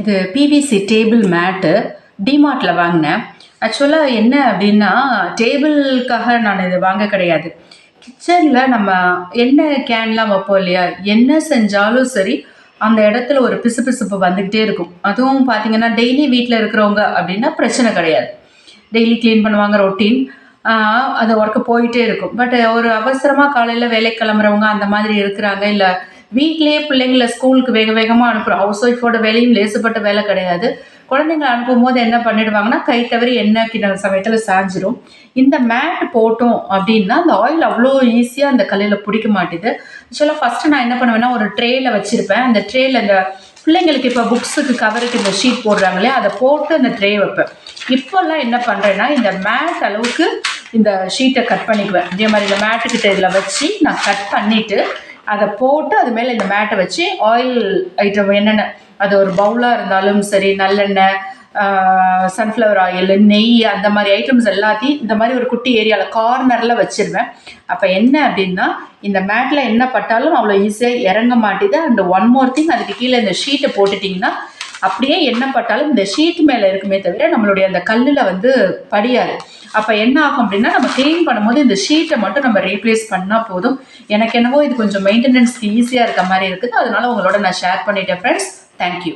இது PVC table மேட்டு டிமார்ட்டில் வாங்கினேன். ஆக்சுவலாக என்ன அப்படின்னா டேபிளுக்காக நான் இது வாங்க கிடையாது. கிச்சனில் நம்ம எண்ணெய் கேன்லாம் வைப்போம் இல்லையா? என்ன செஞ்சாலும் சரி அந்த இடத்துல ஒரு பிசுபிசுப்பு வந்துக்கிட்டே இருக்கும். அதுவும் பார்த்தீங்கன்னா டெய்லி வீட்டில் இருக்கிறவங்க அப்படின்னா பிரச்சனை கிடையாது. டெய்லி க்ளீன் பண்ணுவாங்க ரொட்டீன் அது ஒர்க்கு போயிட்டே இருக்கும். பட் ஒரு அவசரமாக காலையில் வேலை கிளம்புறவங்க அந்த மாதிரி இருக்கிறாங்க இல்லை வீட்லேயே பிள்ளைங்கள ஸ்கூலுக்கு வேக வேகமாக அனுப்புகிறோம் ஹவுஸ் ஒய்ஃபோட வேலையும் லேசுப்பட்ட வேலை கிடையாது. குழந்தைங்கள அனுப்பும் போது என்ன பண்ணிடுவாங்கன்னா கை தவறி எண்ணெய் கிணறு சமயத்தில் சாஞ்சிரும். இந்த மேட் போட்டோம் அப்படின்னா அந்த ஆயில் அவ்வளோ ஈஸியாக அந்த கல்லில் பிடிக்க மாட்டேது. ஆக்சுவலாக ஃபஸ்ட்டு நான் என்ன பண்ணுவேன்னா ஒரு ட்ரேயில் வச்சுருப்பேன். அந்த ட்ரேயில் இந்த பிள்ளைங்களுக்கு இப்போ புக்ஸுக்கு கவருக்கு இந்த ஷீட் போடுறாங்களே அதை போட்டு அந்த ட்ரே வைப்பேன். இப்போல்லாம் என்ன பண்ணுறேன்னா இந்த மேட் அளவுக்கு இந்த ஷீட்டை கட் பண்ணிக்குவேன். இதே மாதிரி இந்த மேட்டுக்கிட்ட இதில் வச்சு நான் கட் பண்ணிவிட்டு அதை போட்டு அது மேலே இந்த மேட்டை வச்சு ஆயில் ஐட்டம் என்னென்ன அது ஒரு பவுலாக இருந்தாலும் சரி நல்லெண்ணெய் சன்ஃப்ளவர் ஆயில் நெய் அந்த மாதிரி ஐட்டம்ஸ் எல்லாத்தையும் இந்த மாதிரி ஒரு குட்டி ஏரியாவில் கார்னரில் வச்சிருவேன். அப்போ என்ன அப்படின்னா இந்த மேட்டில் என்ன பட்டாலும் அவ்வளோ ஈஸியாக இறங்க மாட்டேது. அண்ட் ஒன் மோர் திங் அதுக்கு கீழே இந்த ஷீட்டை போட்டுட்டிங்கன்னா அப்படியே என்ன பட்டாலும் இந்த ஷீட் மேலே இருக்குமே தவிர நம்மளுடைய அந்த கல்லில் வந்து படியாது. அப்போ என்ன ஆகும் அப்படின்னா நம்ம க்ளீன் பண்ணும்போது இந்த ஷீட்டை மட்டும் நம்ம ரீப்ளேஸ் பண்ணால் போதும். எனக்கு என்னவோ இது கொஞ்சம் மெயின்டெனன்ஸ்க்கு ஈஸியாக இருக்க மாதிரி இருக்குது. அதனால உங்களோட நான் ஷேர் பண்ணிட்டேன் ஃப்ரெண்ட்ஸ் தேங்க்யூ